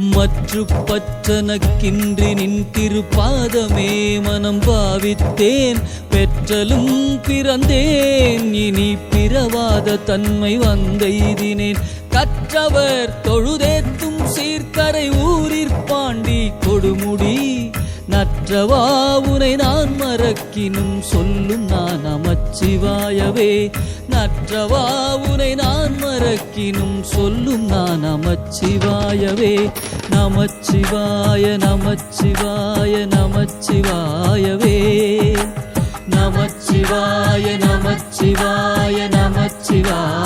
மற்று பற்றனக்கின்றி நின் திருப்பாதமே மனம் பாவித்தேன் பெற்றலும் பிறந்தேன் இனி பிறவாத தன்மை வந்தெய்தினேன். கற்றவர் தொழுதேத்தும் சீர்கரை ஊரிற் பாண்டி கொடுமுடி. நற்றவா உனை நான் மறக்கினும் சொல்லும் நான் அமச்சிவாயவே. நற்றவா உனை நான் மறக்கினும் சொல்லும் நான் அமச்சிவாயவே. நமச்சிவாய நமச்சிவாய நமச்சிவாயவே. நமச்சிவாய நமச்சிவாய நமச்சிவாயவே.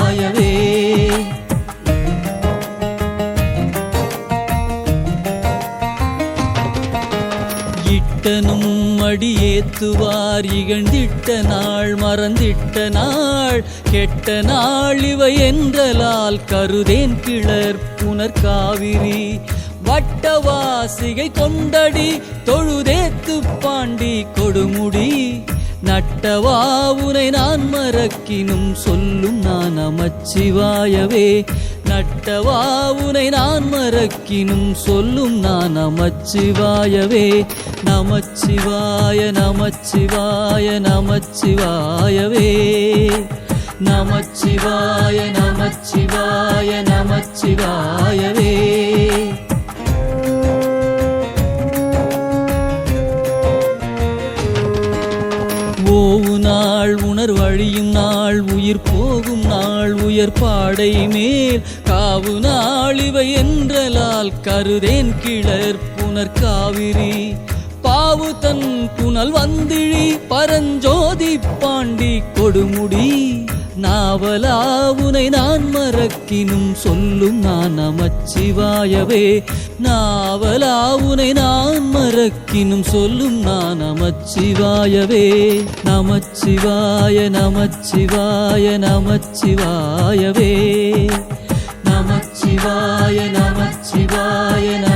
இட்டனும் அடியேத்துவார். இகழ்ந்திட்ட நாள் மறந்திட்ட நாள். கெட்ட நாள் இவை என்றலால் கருதேன் கிளர் புனர்காவிரி. வட்டவாசிகை கொண்டடி தொழுதேத்து பாண்டி கொடுமுடி. நட்டவா உனை நான் மறக்கினும் சொல்லும் நான் அமச்சிவாயவே. நட்டவா உனை நான் மறக்கினும் சொல்லும் நான் அமச்சிவாயவே. நமச்சிவாய நமச்சிவாய நமச்சிவாயவே. நமச்சிவாய நமச்சிவாய நமச்சிவாய. நாள் உணர்வழியும் நாள் உயிர் போகும் நாள் உயர் பாடை மேல். காவு நாள் இவை என்றலால் கருதேன் கிளர் புனர் காவிரி. பாவு தன் புனல் வந்திழி பரஞ்சோதி பாண்டி கொடுமுடி. நாவலா உனை நான் மறக்கினும் சொல்லும் நான் நமச்சிவாயவே நாவலா உனை நான் மறக்கினும் சொல்லும் நான் நமச்சிவாயவே நமச்சிவாய நமச்சிவாய நமச்சிவாயவே. நமச்சிவாய நமச்சிவாய நம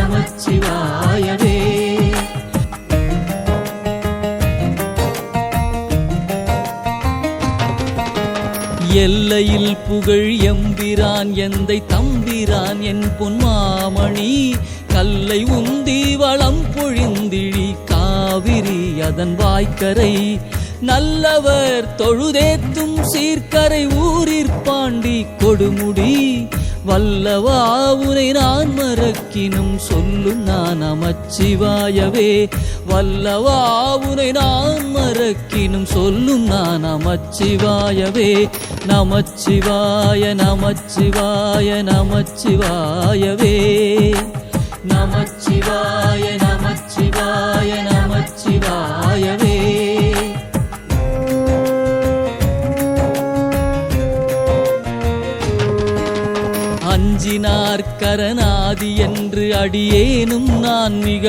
எல்லையில் புகழ் எம்பிரான் எந்தை தம்பிரான் என் பொன்மாமணி. கல்லை உந்தி வளம் பொழிந்திழி காவிரி அதன் வாய்க்கரை. நல்லவர் தொழுதேத்தும் சீர்கரை ஊரிற் பாண்டி கொடுமுடி. வல்லவா உனை நான் மறக்கினும் சொல்லும் நான் அமச்சிவாயவே. வல்லவா உனை நான் மறக்கினும் சொல்லும் நான் அமச்சிவாயவே. நமச்சிவாய நமச்சிவாய நமச்சிவாயவே. அஞ்சினார் கரநாதி என்று அடியேனும் நான் மிக